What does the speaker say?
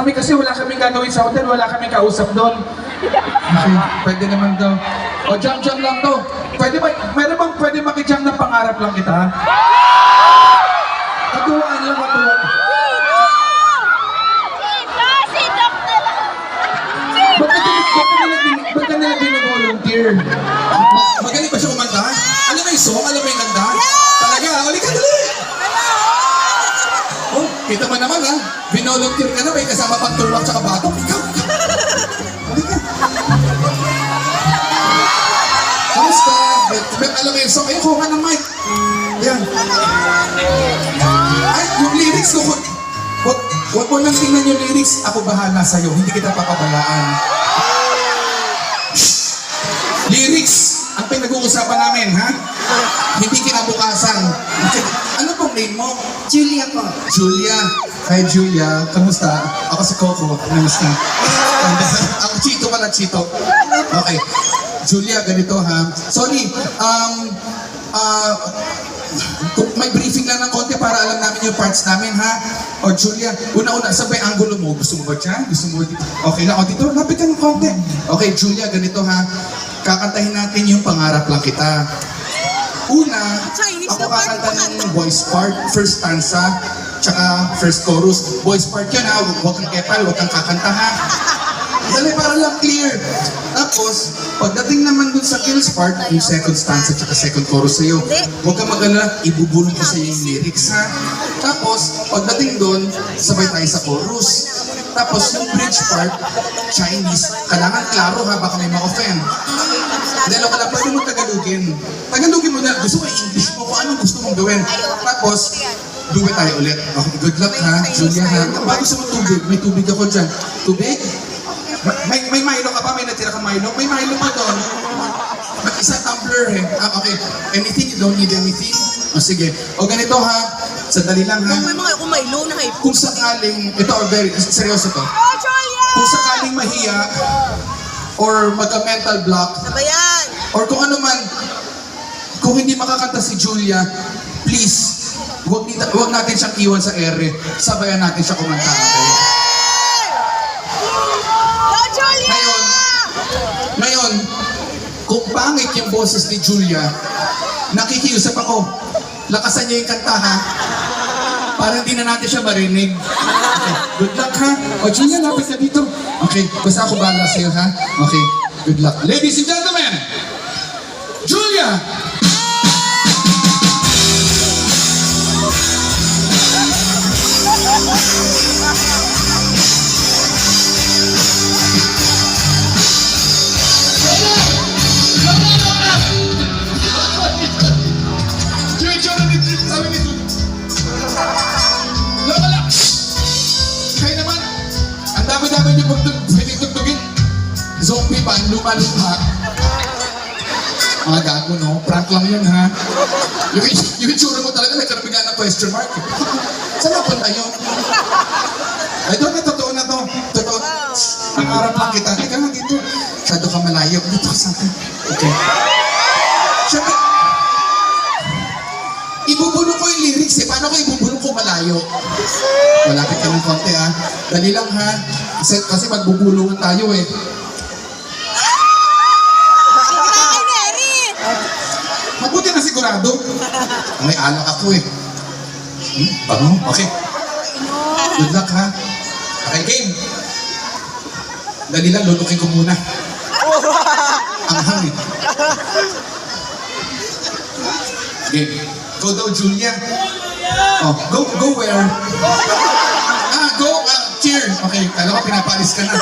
kami kasi wala kaming gagawin sa hotel, wala kaming kausap doon. Okay, pwede naman daw. O, jam-jam lang to. Pwede ba, meron bang pwede makijam ng pangarap lang kita? Katuwaan lang, katuwaan. Ba't ka nila, ba't ka nila, ba't ka nila volunteer Magaling ba siya kumanta? Alam mo yung song? Alam mo yung kanta? Talaga, uli ka dali! Oh, kita mo naman ha, binolunteer ka na, may kasama pang tulak tsaka batok. Ikaw, ikaw. Kamusta? May, alam mo yung song? Ayun, kuha ng mic. Yan. Ay, yung lyrics ko, wag, wag, mo nang tingnan yung lyrics. Ako bahala sa'yo, hindi kita papabalaan. Lyrics, ang pinag-uusapan namin, ha? Hindi kinabukasan. Ano pong name mo? Julia po. Julia. Hi, Julia. Kamusta? Ako si Coco. Kamusta? Ako Chito pala, Chito. Okay. Julia, ganito ha. Sorry, um, ah, kung may briefing lang ng konti para alam namin yung parts namin ha. O Julia, una-una, saan ba yung angulo mo? Gusto mo ba dyan? Gusto mo dito? Okay lang, o dito, lapit ka ng konti. Okay, Julia, ganito ha. Kakantahin natin yung pangarap lang kita. Una, ako kakanta ng voice part, first stanza, tsaka first chorus. Voice part yun ha, huwag huwag kang kepal, huwag kang kakanta ha. Dali, para lang clear. Tapos, pagdating naman dun sa kills part, yung second stanza tsaka second chorus sa'yo, huwag kang mag-alala, ibubulong ko sa'yo yung lyrics ha. Tapos, pagdating dun, sabay tayo sa chorus. Tapos, yung bridge part, Chinese, kailangan klaro ha, baka may ma-offend. Dahil ako lang, pwede mo Tagalogin. Tagalogin mo na, gusto mo English mo, kung anong gusto mong gawin. Tapos, it tayo ulit. Okay, good luck ha, Julia ha. Gusto mo tubig, may tubig ako dyan. Tubig? Ma- May, may Milo ka pa? May natira kang Milo? May Milo pa doon. May isa tumbler eh. Ah, okay. Anything? You don't need anything? O sige. O ganito ha. Sandali lang ha. Kung may mga kung may low na kayo. Kung sakaling, ito very, seryoso to. Oh, Julia! Kung sakaling mahiya or magka-mental block, Ano yan? or kung ano man, kung hindi makakanta si Julia, please, huwag, nita, huwag natin siyang iwan sa ere. Sabayan natin siya kumanta. Julia! Ngayon, ngayon, kung pangit yung boses ni Julia, nakikiusap ako, lakasan niyo yung kanta ha, para hindi na natin siya marinig. Okay, good luck ha. O Julia, lapit ka dito. Okay, basta ako bahala sa'yo ha. Okay, good luck. Ladies and gentlemen, Julia! Luma-luma. Mga gago, no? Prank lang yun, ha? Yung, yung itsura mo talaga, nagkarabigan ng question mark. Saan napunta yun? Ay, doon na, totoo na to. Totoo. Ang harap lang kita. Teka nga dito. Masyado ka malayo. Dito ka sa akin. Okay. Siyempre, ibubulong ko yung lyrics eh. Paano ko ibubulong ko malayo? Malapit ka ng konti ha. Dali lang ha. Kasi, kasi magbubulungan tayo eh. Ay, Neri! Mabuti na sigurado. May alak ako eh. Hmm, bango. Okay. Good luck ha. Okay, game. Dali lang, lulukin ko muna. Ang hangin. Game. Go daw, Julia. Oh, go, go where? Ah, go, ah, cheer. Okay, kala ko pinapalis ka na.